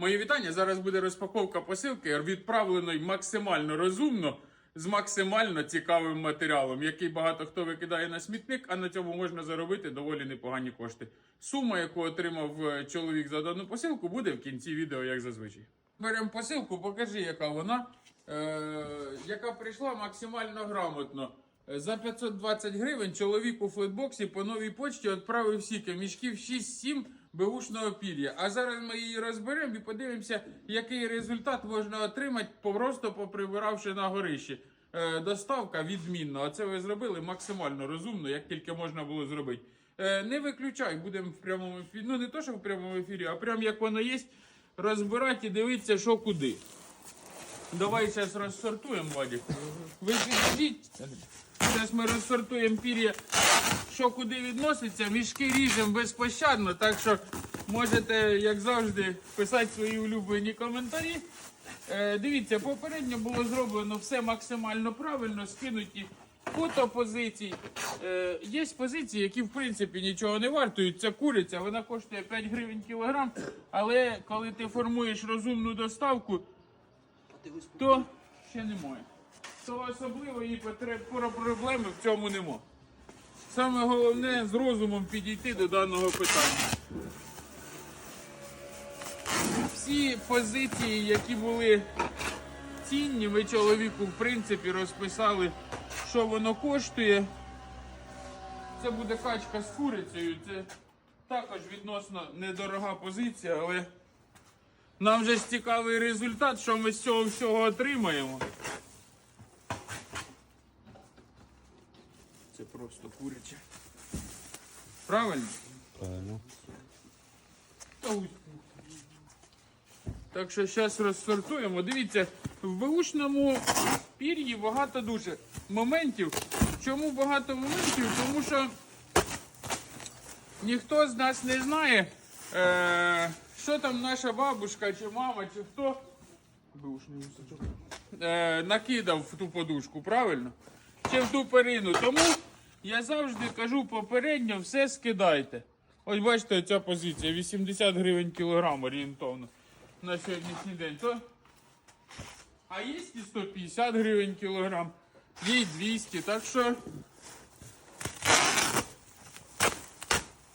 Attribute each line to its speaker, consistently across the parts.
Speaker 1: Мої вітання. Зараз буде розпаковка посилки, відправленої максимально розумно з максимально цікавим матеріалом, який багато хто викидає на смітник, а на цьому можна заробити доволі непогані кошти. Сума, яку отримав е, чоловік за дану посилку, буде в кінці відео, як зазвичай. Беремо посилку, покажи, яка вона, е, яка прийшла максимально грамотно. Е, За 520 гривень чоловік у флетбоксі по новій почті відправив сіки мішків 6-7 беушного пір'я. А зараз ми її розберемо і подивимося, який результат можна отримати, просто поприбиравши на горищі. Е, доставка відмінна. Оце ви зробили максимально розумно, як тільки можна було зробити. Е, не виключай, будемо в прямому ефірі. Ну не то, що в прямому ефірі, а прям як воно є, розбирати і дивитися, що куди. Давай зараз розсортуємо, Вадик. Ви підійдіть. Зараз ми розсортуємо пір'я, що куди відноситься. Мішки ріжемо безпощадно, так що можете, як завжди, писати свої улюблені коментарі. Е, дивіться, попередньо було зроблено все максимально правильно, скинуті фото позицій. Е, є позиції, які в принципі нічого не вартують. Це куриця, вона коштує 5 гривень кілограм. Але коли ти формуєш розумну доставку, то ще немає. То особливої проблеми в цьому нема. Саме головне з розумом підійти до даного питання. Всі позиції, які були цінні, ми чоловіку в принципі розписали, що воно коштує. Це буде качка з курицею. Це також відносно недорога позиція, але нам же цікавий результат, що ми з цього всього отримаємо. Це просто куряче. Правильно?
Speaker 2: Правильно.
Speaker 1: Та ось. Так що зараз розсортуємо. Дивіться, в беушному пір'ї багато дуже моментів. Чому багато моментів? Тому що ніхто з нас не знає, е, що там наша бабушка чи мама, чи хто е, накидав в ту подушку, правильно? Чи в ту перину. Тому я завжди кажу попередньо, все скидайте. Ось бачите, ця позиція 80 гривень кілограм орієнтовно на сьогоднішній день. То... А є і 150 гривень кілограм, і 200. Так що,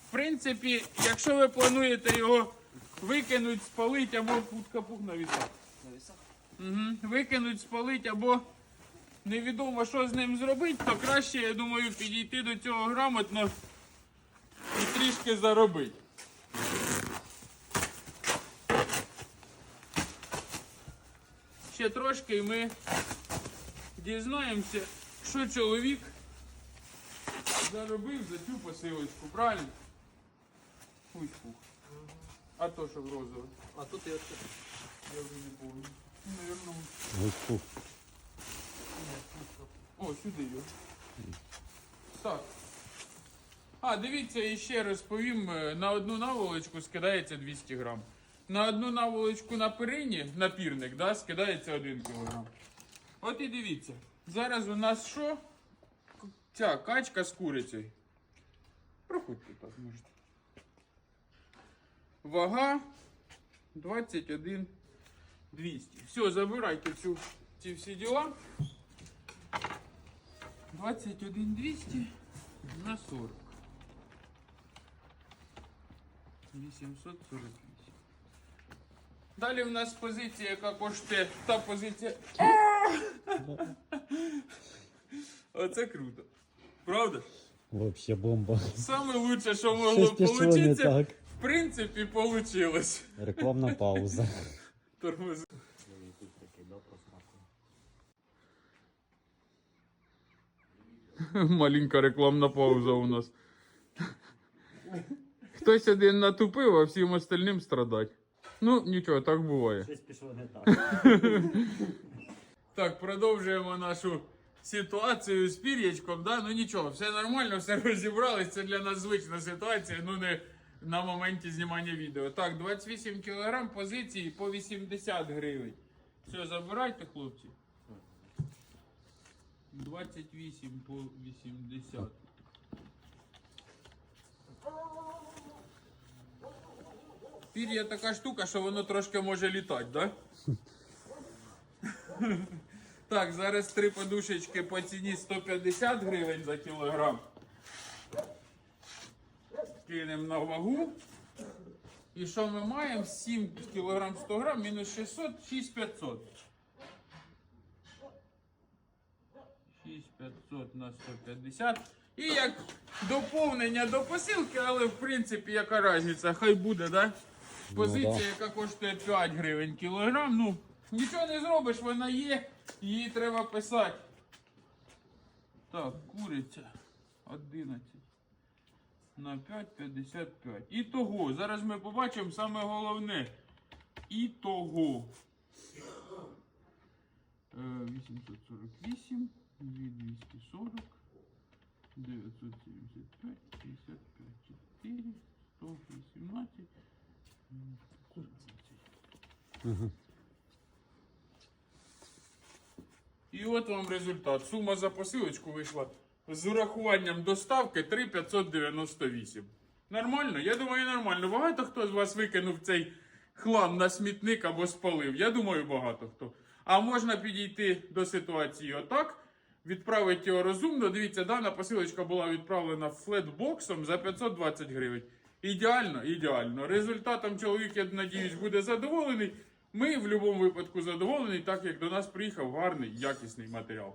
Speaker 1: в принципі, якщо ви плануєте його викинути, спалити або путка пух на вісах. Угу. Викинуть, спалити або невідомо, що з ним зробити, то краще, я думаю, підійти до цього грамотно і трішки заробити. Ще трошки і ми дізнаємося, що чоловік заробив за цю посилочку, правильно? Ой, фух. А то, що в розове.
Speaker 3: А тут я ще
Speaker 1: Я вже не помню. Ну, Наверно,
Speaker 2: Ось фу.
Speaker 1: О, сюди його. Так. А, дивіться, і ще розповім, е, на одну наволочку скидається 200 грам. На одну наволочку на перині, на пірник, да, скидається 1 кг. От і дивіться. Зараз у нас що? Ця качка з курицею. Проходьте так, можете. Вага 21 200. Все, забирайте цю, ці всі діла. 21 200 на 40. 848. Далі в нас позиція, яка коштує та позиція. Оце круто. Правда?
Speaker 2: Вообще бомба.
Speaker 1: Саме лучше, що могло получитися, в принципі, получилось.
Speaker 2: Рекламна пауза.
Speaker 1: Тормози. Маленька рекламна пауза у нас. Хтось один натупив, а всім остальним страдать. Ну, нічого, так буває.
Speaker 2: Щось пішло не так.
Speaker 1: Так, продовжуємо нашу ситуацію з пір'ячком. Да? Ну нічого, все нормально, все розібрались. Це для нас звична ситуація, ну не на моменті знімання відео. Так, 28 кг позиції по 80 гривень. Все, забирайте, хлопці. 28 по 80. Пір'я така штука, що воно трошки може літати, да? Так, зараз три подушечки по ціні 150 гривень за кілограм. Кинемо на вагу. І що ми маємо? 7 кілограм 100 грам, мінус 600, 6500. 6500 на 150. І як доповнення до посилки, але в принципі яка різниця, хай буде, да? Позиція, яка коштує 5 гривень кілограм. Ну, нічого не зробиш, вона є, її треба писати. Так, куриця 11 на 5,55. І того. Зараз ми побачимо саме головне. І того. Е, 848, 240, 975, 55, 4, 118, 14. І от вам результат. Сума за посилочку вийшла з урахуванням доставки 3,598. Нормально? Я думаю, нормально. Багато хто з вас викинув цей хлам на смітник або спалив. Я думаю, багато хто. А можна підійти до ситуації отак. Відправити його розумно. Дивіться, дана посилочка була відправлена флетбоксом за 520 гривень. Ідеально, ідеально. Результатом чоловік, я надіюсь, буде задоволений. Ми в будь-якому випадку задоволені, так як до нас приїхав гарний, якісний матеріал.